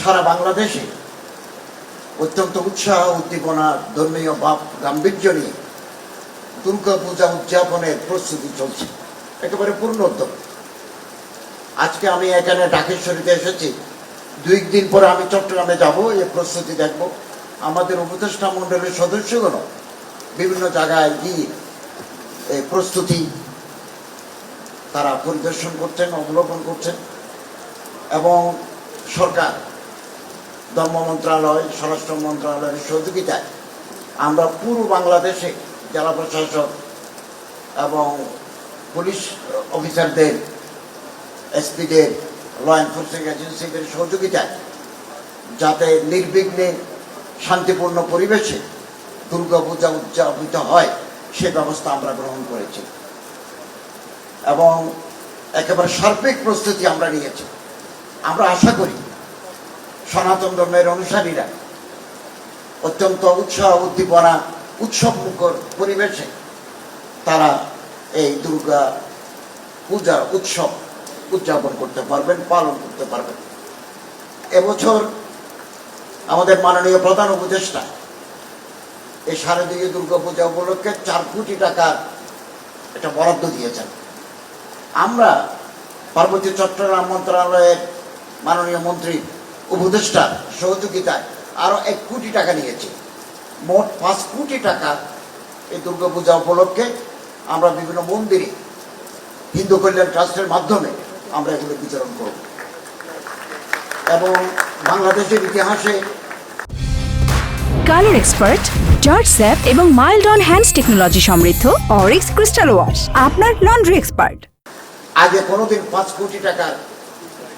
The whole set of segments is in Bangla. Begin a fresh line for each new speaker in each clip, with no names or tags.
সারা বাংলাদেশে অত্যন্ত উৎসাহ, উদ্দীপনা, ধর্মীয় ভাব, গাম্ভীর্য নিয়ে দুর্গা পূজা উদযাপনের প্রস্তুতি চলছে। একেবারে পূর্ণ উদ্যোগ আজকে আমি এখানে ডাকেশ্বরীতে এসেছি। দুই দিন পরে আমি চট্টগ্রামে যাব এই প্রস্তুতি দেখব। আমাদের উপদেষ্টা মণ্ডলের সদস্যগণ বিভিন্ন জায়গায় গিয়ে এই প্রস্তুতি তারা পরিদর্শন করছেন অবলোকন করছেন এবং সরকার ধর্ম মন্ত্রণালয়, স্বরাষ্ট্র মন্ত্রণালয়ের সহযোগিতায় আমরা পুরো বাংলাদেশে জেলা প্রশাসক এবং পুলিশ অফিসারদের, এসপিদের ল এনফোর্সিং এজেন্সিদের সহযোগিতায় যাতে নির্বিঘ্নে শান্তিপূর্ণ পরিবেশে দুর্গাপূজা উদযাপিত হয়, সে ব্যবস্থা আমরা গ্রহণ করেছি। এবং একেবারে সার্বিক প্রস্তুতি আমরা নিয়েছি। আমরা আশা করি সনাতন ধর্মের অনুসারীরা অত্যন্ত উৎসাহ, উদ্দীপনা উৎসব মুখর পরিবেশে তারা এই দুর্গা পূজা উৎসব উদযাপন করতে পারবেন, পালন করতে পারবেন। এবছর আমাদের মাননীয় প্রধান উপদেষ্টা এই শারদীয় দুর্গা পূজা উপলক্ষে চার কোটি টাকার একটা বরাদ্দ দিয়েছেন। আমরা পার্বতী চট্টগ্রাম মন্ত্রণালয়ের মাননীয় মন্ত্রী উপদেষ্টা সহযোগিতায় আরও এক কোটি টাকা নিয়েছি। মোট পাঁচ কোটি টাকা এই দুর্গাপূজা উপলক্ষে আমরা বিভিন্ন মন্দিরে হিন্দু কল্যাণ ট্রাস্টের মাধ্যমে আমরা এগুলো বিতরণ করব। এবং বাংলাদেশের ইতিহাসে
কালার এক্সপার্ট জর্জ স্যাপ এবং মাইল্ড অন হ্যান্ডস টেকনোলজি সমৃদ্ধ অরিক্স ক্রিস্টাল ওয়াশ আপনার লন্ড্রি এক্সপার্ট।
আগে কোনোদিন পাঁচ কোটি টাকার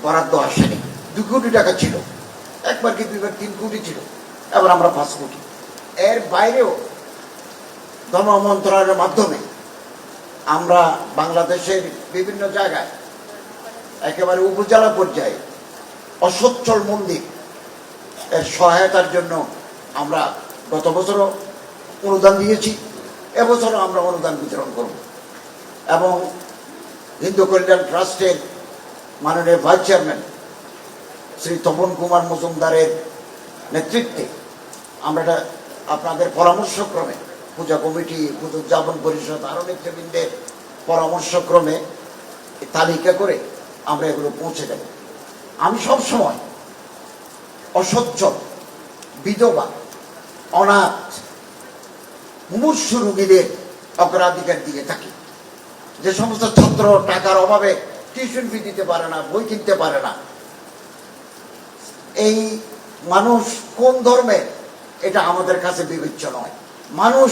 বরাদ্দ আসেনি। দু কোটি টাকা ছিল। একবার কি দুইবার তিন কোটি ছিল। এবার আমরা পাঁচ কোটি। এর বাইরেও ধর্ম মন্ত্রণালয়ের মাধ্যমে আমরা বাংলাদেশের বিভিন্ন জায়গায় একেবারে উপজেলা পর্যায়ে অসচ্ছল মন্দির এর সহায়তার জন্য আমরা গত বছরও অনুদান দিয়েছি। এবছরও আমরা অনুদান বিতরণ করব। এবং হিন্দু কল্যাণ ট্রাস্টের মাননীয় ভাইস চেয়ারম্যান শ্রী তপন কুমার মজুমদারের নেতৃত্বে আমরা এটা আপনাদের পরামর্শক্রমে পূজা কমিটি উদযাপন পরিষদ আরও নেতৃবৃন্দের পরামর্শক্রমে তালিকা করে আমরা এগুলো পৌঁছে দেব। আমি সব সময় অসচ্ছল বিধবা, অনাথ, মুমূর্ষ রুগীদের অগ্রাধিকার দিয়ে থাকি। যে সমস্ত ছাত্র টাকার অভাবে টিউশন ফি দিতে পারে না, বই কিনতে পারে না এই মানুষ কোন ধর্মে? এটা আমাদের কাছে বিবেচ্য নয়। মানুষ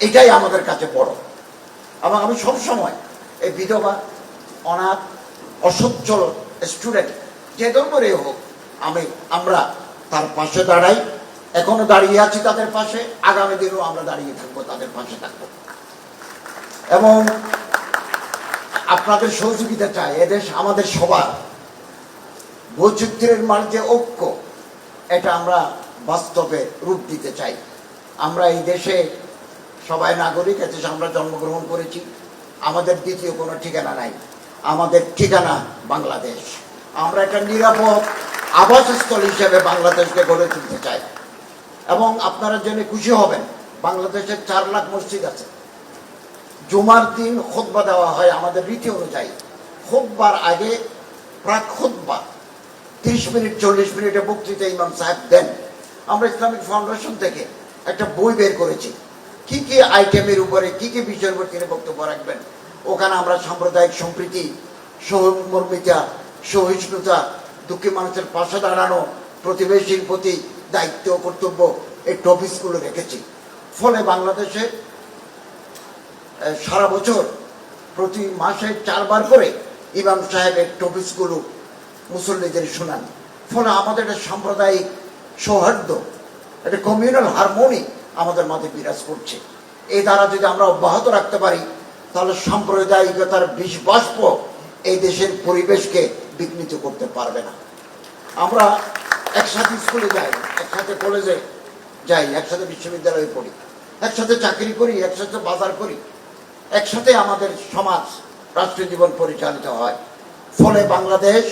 এটাই আমাদের কাছে বড়। এবং আমি সবসময় এই বিধবা, অনাথ অসচ্ছল স্টুডেন্ট যে ধর্মেরই হোক, আমি, আমরা তার পাশে দাঁড়াই। এখনও দাঁড়িয়ে আছি তাদের পাশে। আগামী দিনেও আমরা দাঁড়িয়ে থাকব তাদের পাশে থাকব। এবং আপনাদের সহযোগিতা চাই। এদেশ আমাদের সবার। বৈচিত্র্যের মার যে ঐক্য, এটা আমরা বাস্তবে রূপ দিতে চাই। আমরা এই দেশে সবাই নাগরিক এদেশে আমরা জন্মগ্রহণ করেছি। আমাদের দ্বিতীয় কোনো ঠিকানা নাই। আমাদের ঠিকানা বাংলাদেশ। আমরা একটা নিরাপদ আবাসস্থল হিসেবে বাংলাদেশকে গড়ে তুলতে চাই। এবং আপনারা জেনে খুশি হবেন, বাংলাদেশের চার লাখ মসজিদ আছে। জুমার দিন খোদবা দেওয়া হয় আমাদের রীতি অনুযায়ী। খোদবার আগে প্রাক খোদবা তিরিশ মিনিট, চল্লিশ মিনিটে বক্তৃতা ইমাম সাহেব দেন। আমরা ইসলামিক ফাউন্ডেশন থেকে একটা বই বের করেছি। কি কি আইটেমের উপরে কি কি বিষয়ের উপর তিনি বক্তব্য রাখবেন? ওখানে আমরা সাম্প্রদায়িক সম্প্রীতি সহমর্মিতা সহিষ্ণুতা, দুঃখী মানুষের পাশে দাঁড়ানো, প্রতিবেশীর প্রতি দায়িত্ব কর্তব্য এই টপিকসগুলো রেখেছি। ফলে বাংলাদেশে সারা বছর প্রতি মাসে চারবার করে ইমাম সাহেবের টপিকসগুলো মুসল্লিদের শোনান। ফলে আমাদের একটা সাম্প্রদায়িক সৌহার্দ্য, একটা কমিউনাল হারমোনি আমাদের মাঝে বিরাজ করছে। এই দ্বারা যদি আমরা অব্যাহত রাখতে পারি, তাহলে সাম্প্রদায়িকতার বিষ বাষ্প এই দেশের পরিবেশকে বিঘ্নিত করতে পারবে না। আমরা একসাথে স্কুলে যাই, একসাথে কলেজে যাই, একসাথে বিশ্ববিদ্যালয়ে পড়ি, একসাথে চাকরি করি, একসাথে বাজার করি, একসাথে আমাদের সমাজ রাষ্ট্রীয় জীবন পরিচালিত হয়। ফলে বাংলাদেশ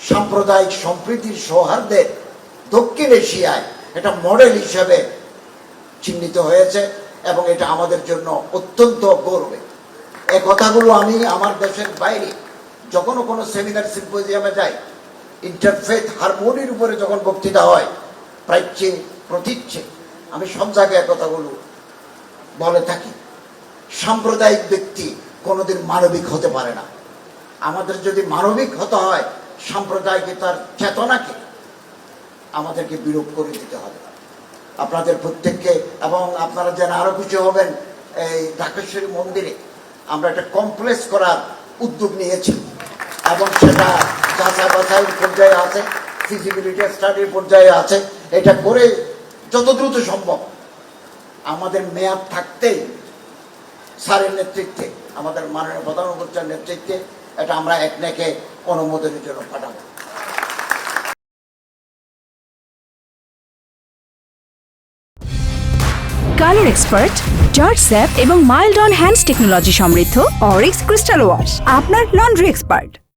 সাম্প্রদায়িক সম্প্রীতির সৌহার্দ্যের দক্ষিণ এশিয়ায় এটা মডেল হিসেবে চিহ্নিত হয়েছে এবং এটা আমাদের জন্য অত্যন্ত গৌরবে এই কথাগুলো আমি আমার দেশের বাইরে যখনও কোনো সেমিনার সিম্পোজিয়ামে যাই ইন্টারফেথ হারমোনির উপরে যখন বক্তৃতা হয় প্রাচ্যে প্রতীচ্ছে। আমি সব জায়গায় কথাগুলো বলে থাকি। সাম্প্রদায়িক ব্যক্তি কোনোদিন মানবিক হতে পারে না। আমাদের যদি মানবিক হতে হয় সাম্প্রদায়িকতার চেতনাকে আমাদেরকে বিরূপ করে দিতে হবে। আপনাদের প্রত্যেককে এবং আপনারা যেন আরও কিছু হবেন এই ঢাকেশ্বরী মন্দিরে, আমরা একটা কমপ্লেক্স করার উদ্যোগ নিয়েছি এবং সেটা যাচাই বাছাই পর্যায়ে আছে ফিজিবিলিটি স্টাডির পর্যায়ে আছে। এটা করে যত দ্রুত সম্ভব আমাদের মেয়াদ থাকতেই স্যারের নেতৃত্বে, আমাদের মাননীয় প্রধান উপচার নেতৃত্বে এটা আমরা এক নেকে অনুমোদনের জন্য পাঠাবো।
কালার এক্সপার্ট, জর্জ স্যাপ এবং মাইল্ড অন হ্যান্ডস টেকনোলজি সমৃদ্ধ অরিক্স ক্রিস্টাল ওয়াশ, আপনার লন্ড্রি এক্সপার্ট।